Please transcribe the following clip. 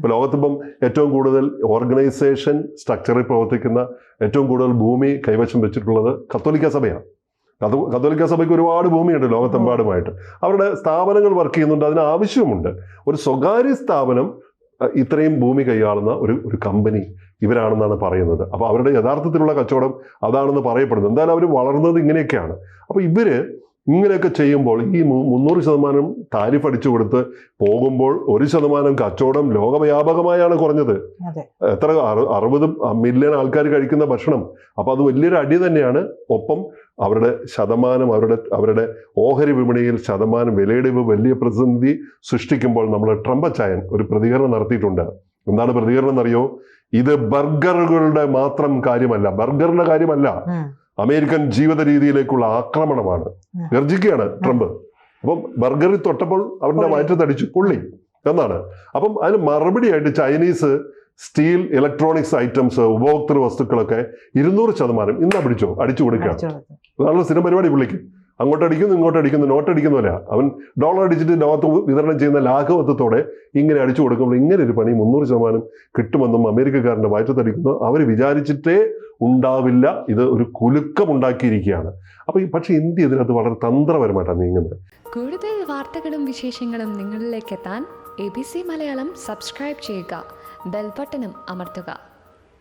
ഇപ്പൊ ലോകത്തിപ്പം ഏറ്റവും കൂടുതൽ ഓർഗനൈസേഷൻ സ്ട്രക്ചറിൽ പ്രവർത്തിക്കുന്ന ഏറ്റവും കൂടുതൽ ഭൂമി കൈവശം വെച്ചിട്ടുള്ളത് കത്തോലിക്ക സഭയാണ്. കത്തോലിക്ക സഭയ്ക്ക് ഒരുപാട് ഭൂമിയുണ്ട് ലോകത്തെമ്പാടുമായിട്ട്. അവരുടെ സ്ഥാപനങ്ങൾ വർക്ക് ചെയ്യുന്നുണ്ട് അതിന് ആവശ്യമുണ്ട്. ഒരു സ്വകാര്യ സ്ഥാപനം ഇത്രയും ഭൂമി കൈയാളുന്ന ഒരു ഒരു കമ്പനി ഇവരാണെന്നാണ് പറയുന്നത്. അപ്പോൾ അവരുടെ യഥാർത്ഥത്തിലുള്ള കച്ചവടം അതാണെന്ന് പറയപ്പെടുന്നത്. എന്തായാലും അവർ വളർന്നത് ഇങ്ങനെയൊക്കെയാണ്. അപ്പോൾ ഇവർ ഇങ്ങനെയൊക്കെ ചെയ്യുമ്പോൾ ഈ മുന്നൂറ് ശതമാനം താരിഫ് അടിച്ചു കൊടുത്ത് പോകുമ്പോൾ ഒരു ശതമാനം കച്ചവടം ലോകവ്യാപകമായാണ് കുറഞ്ഞത്. എത്ര അറു- അറുപത് മില്യൺ ആൾക്കാർ കഴിക്കുന്ന ഭക്ഷണം. അപ്പോൾ അത് വലിയൊരു അടി തന്നെയാണ്. ഒപ്പം അവരുടെ ശതമാനം അവരുടെ അവരുടെ ഓഹരി വിപണിയിൽ ശതമാനം വിലയിടിവ് വലിയ പ്രതിസന്ധി സൃഷ്ടിക്കുമ്പോൾ നമ്മൾ ട്രംപച്ചായൻ ഒരു പ്രതികരണം നടത്തിയിട്ടുണ്ട്. എന്താണ് പ്രതികരണം എന്നറിയോ? ഇത് ബർഗറുകളുടെ മാത്രം കാര്യമല്ല. ബർഗറിന്റെ കാര്യമല്ല. അമേരിക്കൻ ജീവിത രീതിയിലേക്കുള്ള ആക്രമണമാണ്. ഗർജിക്കുകയാണ് ട്രംപ്. അപ്പം ബർഗറിൽ തൊട്ടപ്പോൾ അവരുടെ. വയറ്റത്തടിച്ചു പൊള്ളി. എന്നാണ്. അപ്പം അതിന് മറുപടിയായിട്ട് ചൈനീസ് സ്റ്റീൽ ഇലക്ട്രോണിക്സ് ഐറ്റംസ് ഉപഭോക്തൃ വസ്തുക്കളൊക്കെ ഇരുന്നൂറ് ശതമാനം ഇന്നാ പിടിച്ചോ? അടിച്ചു കൊടുക്കുക. അതാണ് സ്ഥിരം പരിപാടി പുള്ളിക്ക്. അങ്ങോട്ട് അടിക്കുന്നു ഇങ്ങോട്ട് അടിക്കുന്നു നോട്ട് അടിക്കുന്നില്ല അവൻ ഡോളർ അടിച്ചിട്ട് ലോകത്ത് വിതരണം ചെയ്യുന്ന ലാഘവത്വത്തോടെ ഇങ്ങനെ അടിച്ചു കൊടുക്കുമ്പോൾ ഇങ്ങനെ ഒരു പണി മുന്നൂറ് ശതമാനം കിട്ടുമെന്നും അമേരിക്കക്കാരന്റെ വയറ്റത്തടിക്കുന്നു അവർ വിചാരിച്ചിട്ടേ ഉണ്ടാവില്ല. ഇത് ഒരു കുലുക്കം ഉണ്ടാക്കിയിരിക്കുകയാണ്. അപ്പോൾ പക്ഷെ ഇന്ത്യ ഇതിനകത്ത് വളരെ തന്ത്രപരമായിട്ടാണ് നീങ്ങുന്നത്. കൂടുതൽ വാർത്തകളും വിശേഷങ്ങളും നിങ്ങളിലേക്ക് എത്താൻ A B C Malayalam subscribe ചെയ്യുക. ബെൽബട്ടനും അമർത്തുക.